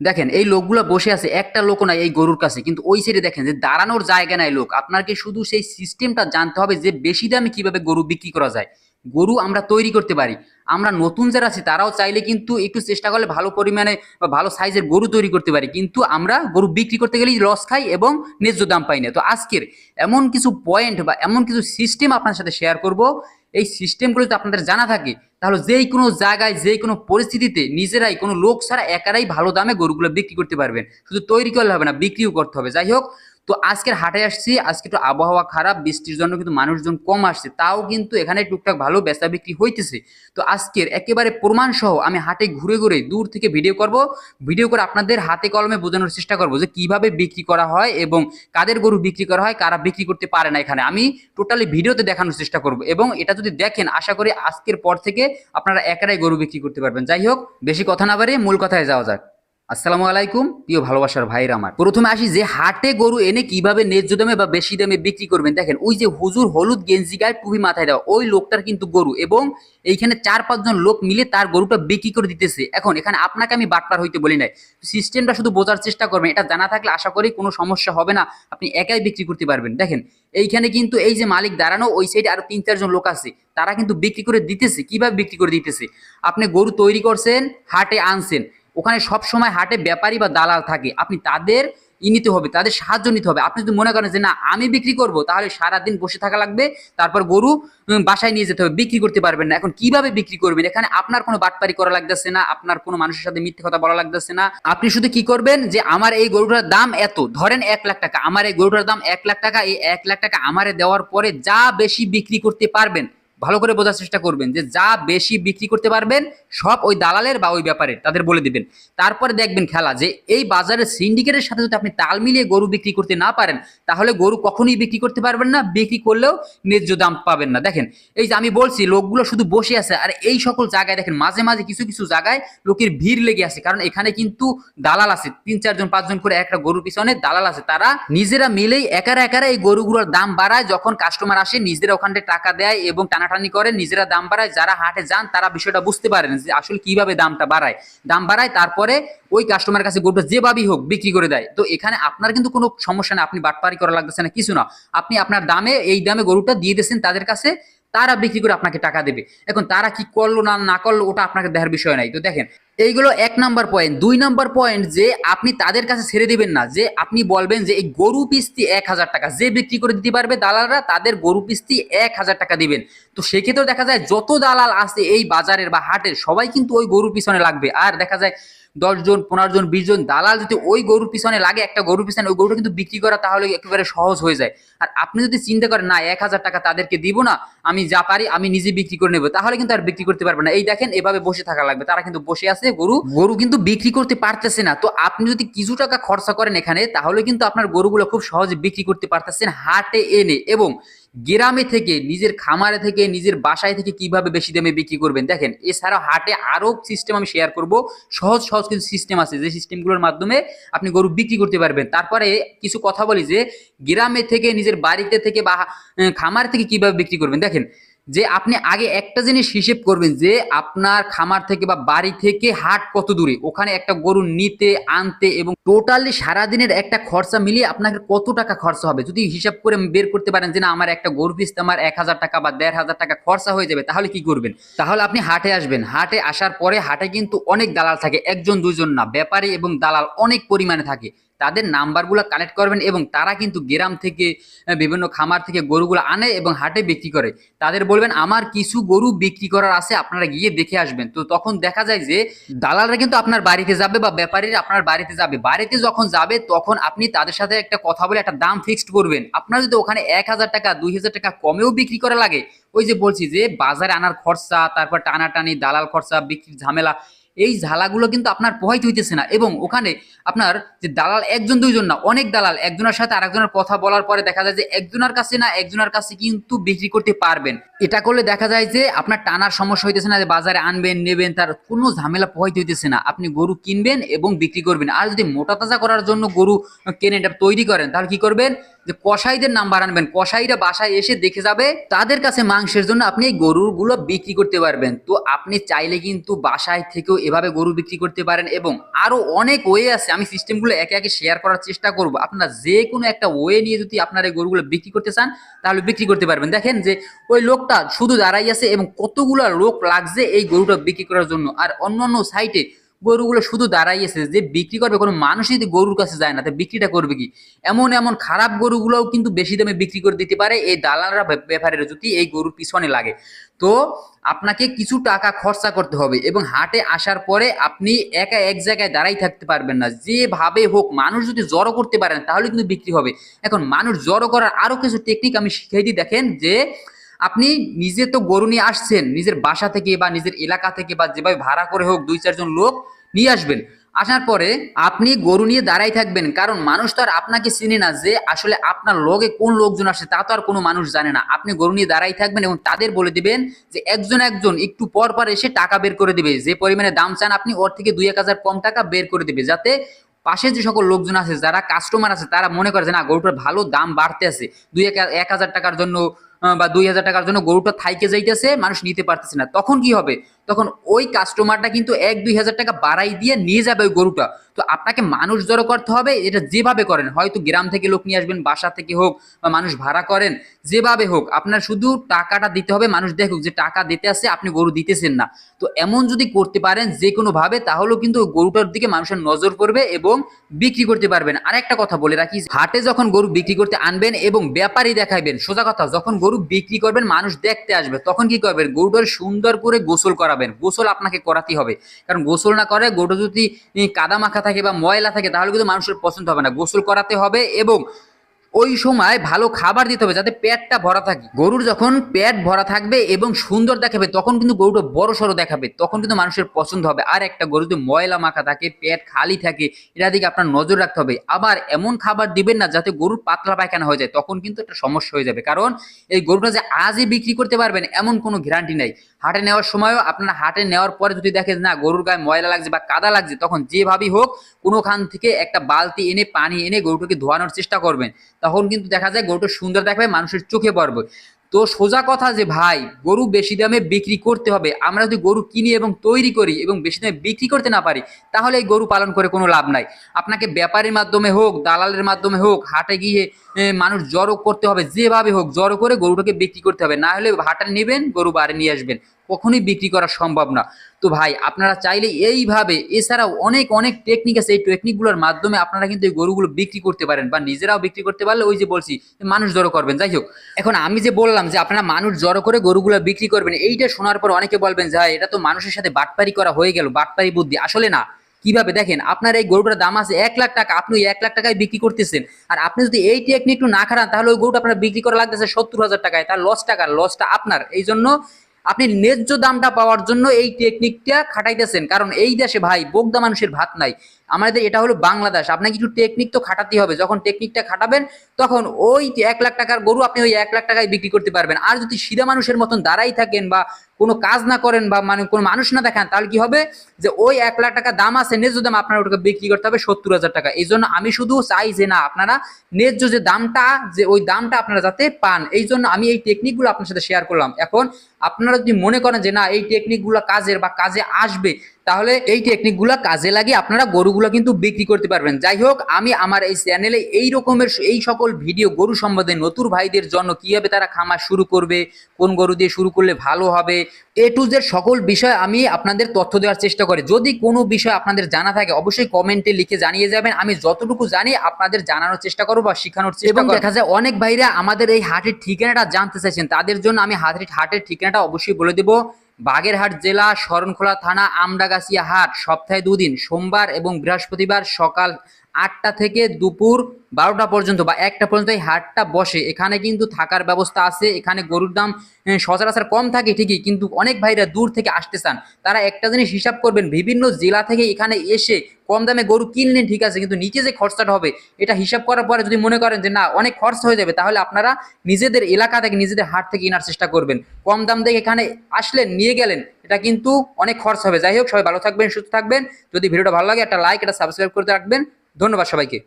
দেখেন, এই লোকগুলো বসে আছে, একটা লোক নাই এই গরুর কাছে। কিন্তু ওই সাইডে দেখেন যে দাঁড়ানোর জায়গা নাই লোক। আপনাকে শুধু সেই সিস্টেমটা জানতে হবে যে বেশি দামে কীভাবে গরু বিক্রি করা যায়? গরু আমরা তৈরি করতে পারি। আমরা নতুন যারা আছি, তারাও চাইলে কিন্তু একটু চেষ্টা করলে ভালো পরিমাণে বা ভালো সাইজের গরু তৈরি করতে পারি। কিন্তু আমরা গরু বিক্রি করতে গেলেই লস খাই এবং ন্যায্য দাম পাই না। তো আজকের এমন কিছু পয়েন্ট বা এমন কিছু সিস্টেম আপনার সাথে শেয়ার করব এই সিস্টেমগুলো যদি আপনাদের জানা থাকে, তাহলে যেই কোনো জায়গায় যে কোনো পরিস্থিতিতে নিজেরাই, কোনো লোক ছাড়া একারাই ভালো দামে গরুগুলো বিক্রি করতে পারবেন। শুধু তৈরি করলে হবে না, বিক্রিও করতে হবে। যাই হোক তো আজকের হাটে আসছি, আজকে একটু আবহাওয়া খারাপ, বৃষ্টির জন্য কিন্তু মানুষজন কম আসছে, তাও কিন্তু এখানে টুকটাক ভালো বেচা বিক্রি হইতেছে। তো আজকের একেবারে প্রমাণ সহ আমি হাটে ঘুরে ঘুরে দূর থেকে ভিডিও করব, ভিডিও করে আপনাদের হাতে কলমে বোঝানোর চেষ্টা করব যে কীভাবে বিক্রি করা হয় এবং কাদের গরু বিক্রি করা হয়, কারা বিক্রি করতে পারে না এখানে। আমি টোটালি ভিডিওতে দেখানোর চেষ্টা করব এবং এটা যদি দেখেন, আশা করি আজকের পর থেকে আপনারা একারাই গরু বিক্রি করতে পারবেন। যাই হোক, বেশি কথা না বাড়িয়ে মূল কথায় যাওয়া যাক। আসসালামু আলাইকুম, প্রিয় ভালোবাসার ভাইরা আমার। প্রথমে আসি যে হাটে গরু এনে কীভাবে ন্যায্য দামে বা বেশি দামে বিক্রি করবেন, দেখেন, ওই যে হুজুর হলুদ গেঞ্জি গায়ে টুপি মাথায় দেওয়া, ওই লোকটার কিন্তু গরু এবং এইখানে চার পাঁচজন লোক মিলে তার গরুটা বিক্রি করে দিতেছে। এখন এখানে আপনাকে আমি বাটপার হইতে বলি নাই। সিস্টেমটা শুধু বোঝার চেষ্টা করবেন, এটা জানা থাকলে আশা করি কোনো সমস্যা হবে না, আপনি একাই বিক্রি করতে পারবেন। দেখেন, এইখানে কিন্তু এই যে মালিক দাঁড়ানো, ওই সাইডে আরও তিন চারজন লোক আছে, তারা কিন্তু বিক্রি করে দিতেছে, কীভাবে বিক্রি করে দিতেছে? আপনি গরু তৈরি করছেন, হাটে আনছেন ওখানে সব সময় হাটে ব্যাপারী বা দালাল থাকে। আপনি তাদের ই নিতে হবে, তাদের সাহায্য নিতে হবে। আপনি যদি মনে করেন যে, না, আমি বিক্রি করব তাহলে সারাদিন বসে থাকা লাগবে। তারপর গরু বাসায় নিয়ে যেতে হবে। বিক্রি করতে পারবেন না। এখন কীভাবে বিক্রি করবেন? এখানে আপনার কোনো বাটপারি করা লাগতেছে না। আপনার কোনো মানুষের সাথে মিথ্যে কথা বলা লাগতেছে না। আপনি শুধু কি করবেন যে, আমার এই গরুটার দাম এত। ধরেন এক লাখ টাকা। আমার এই গরুটার দাম এক লাখ টাকা। এই এক লাখ টাকা আমারে দেওয়ার পরে যা বেশি বিক্রি করতে পারবেন ভালো করে বোঝার চেষ্টা করবেন যে যা বেশি বিক্রি করতে পারবেন, সব ওই দালালের বা ওই ব্যাপারের, তাদের বলে দিবেন। তারপরে দেখবেন খেলা যে এই বাজারের সিন্ডিকেটের সাথে যদি আপনি তাল মিলিয়ে গরু বিক্রি করতে না পারেন, তাহলে গরু কখনোই বিক্রি করতে পারবেন না, বিক্রি করলেও ন্যায্য দাম পাবেন না। দেখেন, এই যে আমি বলছি, লোকগুলো শুধু বসে আছে, আর এই সকল জায়গায় দেখেন, মাঝে মাঝে কিছু কিছু জায়গায় লোকের ভিড় লেগে আছে, কারণ এখানে কিন্তু দালাল আছে, তিন চারজন, পাঁচজন করে একটা গরুর পিছনে দালাল আছে। তারা নিজেরা মিলেই একারা একারা এই গরুগুলোর দাম বাড়ায়, যখন কাস্টমার আসে, নিজেরা ওখানে টাকা দেয় এবং টানাটানি করে, নিজেরা দাম বাড়ায়, যারা হাটে যান তারা বিষয়টা বুঝতে পারেন যে আসলে কীভাবে দামটা বাড়ায়। দাম বাড়ায়, তারপরে ওই কাস্টমারের কাছে গরুটা যেভাবেই হোক বিক্রি করে দেয়। তো এখানে আপনার কিন্তু কোনো সমস্যা না আপনি বাটপারি করা লাগতেছে না, কিছু না। আপনি আপনার দামে, এই দামে গরুটা দিয়ে দিয়েছেন তাদের কাছে তারা বিক্রি করে আপনাকে টাকা দেবে। এখন তারা কি করল না না করল, ওটা আপনাকে দেখার বিষয় নাই। তো দেখেন, এইগুলো এক নাম্বার পয়েন্ট দুই নাম্বার পয়েন্ট যে আপনি তাদের কাছে ছেড়ে দিবেন না, যে আপনি বলবেন যে এই গরু পিস্তি এক হাজার টাকা। যে বিক্রি করে দিতে পারবে দালালরা, তাদের গরু পিস্তি এক হাজার টাকা দিবেন। তো সেক্ষেত্রে দেখা যায় যত দালাল আছে এই বাজারের বা হাটের, সবাই কিন্তু ওই গরুর পিছনে লাগবে। আর দেখা যায় দশ জন, পনেরো জন, বিশ জন, দালাল যদি ওই গরুর পিছনে লাগে, একটা গরুর পিছনে ওই গরুটা কিন্তু বিক্রি করা তাহলে একেবারে সহজ হয়ে যায়। আর আপনি যদি চিন্তা করেন, না, এক হাজার টাকা তাদেরকে দিব না, আমি যা পারি, আমি নিজে বিক্রি করে নেব, তাহলে কিন্তু আর বিক্রি করতে পারবে না। এই দেখেন, এভাবে বসে থাকা লাগবে। তারা কিন্তু বসে আছে, গরু গরু কিন্তু বিক্রি করতে পারতেছে না। তো আপনি যদি কিছু টাকা খরচা করেন এখানে, তাহলে কিন্তু আপনার গরুগুলো খুব সহজে বিক্রি করতে পারতেছেন হাটে এনে। এবং গ্রামে থেকে, নিজের খামারে থেকে, নিজের বাসায় থেকে কীভাবে বেশি দামে বিক্রি করবেন? দেখেন, এছাড়াও হাটে আরও সিস্টেম আমি শেয়ার করব। সহজ সহজ কিছু সিস্টেম আছে। যে সিস্টেমগুলোর মাধ্যমে আপনি গরু বিক্রি করতে পারবেন। তারপরে কিছু কথা বলি যে, গ্রামে থেকে, নিজের বাড়িতে থেকে বা খামার থেকে কীভাবে বিক্রি করবেন? দেখেন যে আপনি আগে একটা জিনিস হিসেব করবেন যে আপনার খামার থেকে বা বাড়ি থেকে হাট কত দূরে? ওখানে একটা গরু নিতে, আনতে এবং টোটালি সারাদিনের একটা খরচা মিলিয়ে আপনাকে কত টাকা খরচা হবে? যদি হিসাব করে বের করতে পারেন যে না, আমার একটা গরু পিসতে আমার এক হাজার টাকা বা দেড় হাজার টাকা খরচা হয়ে যাবে, তাহলে কি করবেন? তাহলে আপনি হাটে আসবেন। হাটে আসার পরে হাটে কিন্তু অনেক দালাল থাকে, একজন, দুইজন না। ব্যাপারী এবং দালাল অনেক পরিমাণে থাকে। তাদের নাম্বারগুলো কালেক্ট করবেন এবং তারা কিন্তু গ্রাম থেকে বিভিন্ন খামার থেকে গরুগুলো আনে এবং হাটে বিক্রি করে। তাদের বলবেন, আমার কিছু গরু বিক্রি করার আছে, আপনারা গিয়ে দেখে আসবেন। তো তখন দেখা যায় যে দালালরা কিন্তু আপনার বাড়িতে যাবে বা ব্যাপারীরা আপনার বাড়িতে যাবে। বাড়িতে যখন যাবে, তখন আপনি তাদের সাথে একটা কথা বলে একটা দাম ফিক্সড করবেন। আপনার যদি ওখানে এক হাজার টাকা, দুই হাজার টাকা কমেও বিক্রি করা লাগে, ওই যে বলছি যে বাজারে আনার খরচা, তারপর টানাটানি, দালাল খরচা, বিক্রির ঝামেলা এই ঝালাগুলো কিন্তু আপনার প্রভাবিত হইতেছে না। এবং ওখানে আপনার যে দালাল একজন, দুইজন না, অনেক দালাল, একজনের সাথে আরেকজনের কথা বলার পরে দেখা যায় যে একজনের কাছে না, একজনের কাছে কিন্তু বিক্রি করতে পারবেন। এটা করলে দেখা যায় যে আপনার টানার সমস্যা হইতেছে না যে বাজারে আনবেন, নেবেন, তার কোনো ঝামেলা প্রভাবিত হইতেছে না। আপনি গরু কিনবেন এবং বিক্রি করবেন। আর যদি মোটা তাজা করার জন্য গরু এটা তৈরি করেন, তাহলে কি করবেন? যে কসাইদের নাম্বার আনবেন, কসাইরা বাসায় এসে দেখে যাবে তাদের কাছে মাংসের জন্য আপনি এই গরুগুলো বিক্রি করতে পারবেন। তো আপনি চাইলে কিন্তু বাসায় থেকেও এভাবে গরু বিক্রি করতে পারেন এবং আরও অনেক ওয়ে আছে, আমি সিস্টেমগুলো একে একে শেয়ার করার চেষ্টা করব। আপনারা যে কোনো একটা ওয়ে নিয়ে যদি আপনারা এই গরুগুলো বিক্রি করতে চান, তাহলে বিক্রি করতে পারবেন। দেখেন যে ওই লোকটা শুধু দাঁড়াই আছে এবং কতগুলো লোক লাগছে এই গরুটা বিক্রি করার জন্য। আর অন্যান্য সাইটে গরুগুলো শুধু দাঁড়াইয়েছে যে বিক্রি করবে, কোনো মানুষই যদি গরুর কাছে যায় না, তা বিক্রিটা করবে কি? এমন এমন খারাপ গরুগুলোও কিন্তু বেশি দামে বিক্রি করে দিতে পারে, এই দালালরা ব্যাপারের যদি এই গরুর পিছনে লাগে। তো আপনাকে কিছু টাকা খরচা করতে হবে এবং হাটে আসার পরে আপনি একা এক জায়গায় দাঁড়াই থাকতে পারবেন না। যেভাবে হোক, মানুষ যদি জড়ো করতে পারেন তাহলে কিন্তু বিক্রি হবে। এখন মানুষ জড়ো করার আরও কিছু টেকনিক আমি শিখিয়ে দিই, দেখেন যে আপনি নিজে তো গরু নিয়ে আসছেন, নিজের বাসা থেকে বা নিজের এলাকা থেকে বা যেভাবে ভাড়া করে হোক, দুই চারজন লোক নিয়ে আসবেন। আসার পরে আপনি গরু নিয়ে দাঁড়াই থাকবেন, কারণ মানুষ তো আর আপনাকে চিনে না যে আসলে আপনার লগে কোন লোকজন আসে, তা তো আর কোনো মানুষ জানে না। আপনি গরু নিয়ে দাঁড়াই থাকবেন এবং তাদের বলে দিবেন যে একজন একজন একটু পর পর এসে টাকা বের করে দিবে। যে পরিমাণে দাম চান আপনি, ওর থেকে দুই এক হাজার কম টাকা বের করে দিবে, যাতে পাশে যে সকল লোকজন আছে, যারা কাস্টমার আছে, তারা মনে করে যে না, গরুটার ভালো দাম বাড়তে আছে। দুই এক হাজার টাকার জন্য বা দুই হাজার টাকার জন্য গরুটা থাইকে যাইতেছে, মানুষ নিতে পারতেছে না। তখন কি হবে? তখন ওই কাস্টমারটা কিন্তু এক, দুই হাজার টাকা বাড়াই দিয়ে নিয়ে যাবে ওই গরুটা। তো আপনাকে মানুষ জড়ো করতে হবে, এটা যেভাবে করেন। হয়তো গ্রাম থেকে লোক নিয়ে আসবেন, বাসা থেকে হোক বা মানুষ ভাড়া করেন, যেভাবে হোক। আপনার শুধু টাকাটা দিতে হবে, মানুষ দেখুক যে টাকা দিতে আসছে আপনি গরু দিতেছেন না। তো এমন যদি করতে পারেন যে কোনো ভাবে তাহলেও কিন্তু ওই গরুটার দিকে মানুষের নজর পড়বে এবং বিক্রি করতে পারবেন। আর একটা কথা বলে রাখি, হাটে যখন গরু বিক্রি করতে আনবেন এবং ব্যাপারী দেখাইবেন, সোজা কথা, যখন গরু বিক্রি করবেন, মানুষ দেখতে আসবে। তখন কি করবেন? গরুটার সুন্দর করে গোসল করাবেন। গোসল আপনাকে করাতেই হবে। কারণ গোসল না করে গরুটা যদি কাদা মাখা থাকে বা ময়লা থাকে, তাহলে কিন্তু মানুষের পছন্দ হবে না। গোসল করাতে হবে এবং ওই সময় ভালো খাবার দিতে হবে যাতে পেটটা ভরা থাকে। গরুর যখন পেট ভরা থাকবে এবং সুন্দর দেখাবে, তখন কিন্তু গরুটা বড় সড়ো দেখাবে, তখন কিন্তু মানুষের পছন্দ হবে। আর একটা গরু যদি ময়লা মাখা থাকে, পেট খালি থাকে এটা দিকে আপনার নজর রাখতে হবে। আবার এমন খাবার দিবেন না যাতে গরুর পাতলা পায়খানা হয়ে যায়, তখন কিন্তু একটা সমস্যা হয়ে যাবে। কারণ এই গরুটা যে আজই বিক্রি করতে পারবেন, এমন কোনো গ্যারান্টি নাই। হাটে নেওয়ার সময়ও আপনার হাটে নেওয়ার পরে যদি দেখেন, না, গরুর গায়ে ময়লা লাগছে বা কাদা লাগছে, তখন যেভাবেই হোক কোনোখান থেকে একটা বালতি এনে পানি এনে গরুটাকে ধোয়ানোর চেষ্টা করবেন। তখন কিন্তু দেখা যায় গরুটা সুন্দর দেখাবে, মানুষের চোখে পড়বে। তো সোজা কথা যে, ভাই, গরু বেশি দামে বিক্রি করতে হবে। আমরা যদি গরু কিনি এবং তৈরি করি এবং বেশি দামে বিক্রি করতে না পারি, তাহলে এই গরু পালন করে কোনো লাভ নাই। আপনাকে ব্যাপারের মাধ্যমে হোক, দালালের মাধ্যমে হোক, হাটে গিয়ে মানুষ জড়ো করতে হবে, যেভাবে হোক, জড়ো করে গরুটাকে বিক্রি করতে হবে। না হলে হাটে নেবেন, গরু বাড়ি নিয়ে আসবেন। কখনোই বিক্রি করা সম্ভব না। তো ভাই, আপনারা চাইলে এইভাবে, এছাড়াও অনেক অনেক টেকনিক আছে। এই টেকনিকগুলোর মাধ্যমে আপনারা কিন্তু এই গরুগুলো বিক্রি করতে পারেন বা নিজেরাও বিক্রি করতে পারলে ওই যে বলছি, মানুষ জড়ো করবেন। যাই হোক, এখন আমি যে বললাম যে আপনারা মানুষ জড়ো করে গরুগুলো বিক্রি করবেন, এইটা শোনার পর অনেকে বলবেন যে এটা তো মানুষের সাথে বাটপারি করা হয়ে গেল, বাটপারি বুদ্ধি। আসলে না। কীভাবে? দেখেন, আপনার এই গরুটার দাম আছে এক লাখ টাকা, আপনি এক লাখ টাকায় বিক্রি করতেছেন। আর আপনি যদি এই টেকনিক একটু না খারান তাহলে ওই গরুটা আপনার বিক্রি করা লাগতেছে সত্তর হাজার টাকায়। তার লস টাকা লসটা আপনার। এই জন্য আপনি ন্যায্য দামটা পাওয়ার জন্য এই টেকনিকটা খাটাইতেছেন। কারণ এই দেশে ভাই, বোগদা মানুষের ভাত নাই। আমাদের এটা হলো বাংলাদেশ আপনাকে কিছু টেকনিক তো খাটাতে হবে। যখন টেকনিকটা খাটাবেন, তখন ওই এক লাখ টাকার গরু আপনি ওই এক লাখ টাকায় বিক্রি করতে পারবেন। আর যদি সিধা মানুষের মতন দাঁড়াই থাকেন বা কোনো কাজ না করেন বা মানে কোনো মানুষ না দেখান, তাহলে কি হবে? যে ওই এক লাখ টাকা দাম আছে, ন্যায্য দাম আপনার ওটাকে বিক্রি করতে হবে সত্তর হাজার টাকা। এই জন্য আমি শুধু চাই যে না, আপনারা ন্যায্য যে দামটা, যে ওই দামটা আপনারা যাতে পান। এই জন্য আমি এই টেকনিকগুলো আপনার সাথে শেয়ার করলাম। এখন আপনারা যদি মনে করেন যে না, এই টেকনিকগুলো কাজের বা কাজে আসবে তাহলে এই টেকনিকগুলো কাজে লাগিয়ে আপনারা গরুগুলো কিন্তু বিক্রি করতে পারবেন। যাই হোক আমি আমার এই চ্যানেলে এই রকমের এই সকল ভিডিও গরু সম্বন্ধে নতুন ভাইদের জন্য কীভাবে তারা খামার শুরু করবে কোন গরু দিয়ে শুরু করলে ভালো হবে এ টু জেড সকল বিষয় আমি আপনাদের তথ্য দেওয়ার চেষ্টা করি। যদি কোনো বিষয় আপনাদের জানা থাকে অবশ্যই কমেন্টে লিখে জানিয়ে যাবেন। আমি যতটুকু জানি আপনাদের জানানোর চেষ্টা করব বা শেখানোর চেষ্টা করব। দেখা যায় অনেক ভাইরা আমাদের এই হাটের ঠিকানাটা জানতে চাইছেন তাদের জন্য আমি হাটের হাটের ঠিকানাটা অবশ্যই বলে দেবো। বাগেরহাট জেলা, শরণখোলা থানা, আমডাগাছিয়া হাট। সপ্তাহে দুদিন, সোমবার এবং বৃহস্পতিবার সকাল আটটা থেকে দুপুর বারোটা পর্যন্ত বা একটা পর্যন্ত এই হাটটা বসে। এখানে কিন্তু থাকার ব্যবস্থা আছে, এখানে গরুর দাম সচরাচর কম থাকে ঠিকই, কিন্তু অনেক ভাইরা দূর থেকে আসতে চান। তারা একটা জিনিস হিসাব করবেন, বিভিন্ন জেলা থেকে এখানে এসে কম দামে গরু কিনলেন ঠিক আছে, কিন্তু নিচে যে খরচাটা হবে, এটা হিসাব করার পরে যদি মনে করেন যে না, অনেক খরচ হয়ে যাবে, তাহলে আপনারা নিজেদের এলাকা থেকে, নিজেদের হাট থেকে কেনার চেষ্টা করবেন। কম দাম দেখে এখানে আসলেন, নিয়ে গেলেন, এটা কিন্তু অনেক খরচ হবে। যাই হোক, সবাই ভালো থাকবেন, সুস্থ থাকবেন। যদি ভিডিওটা ভালো লাগে, একটা লাইক এটা সাবস্ক্রাইব করতে রাখবেন। ধন্যবাদ সবাইকে।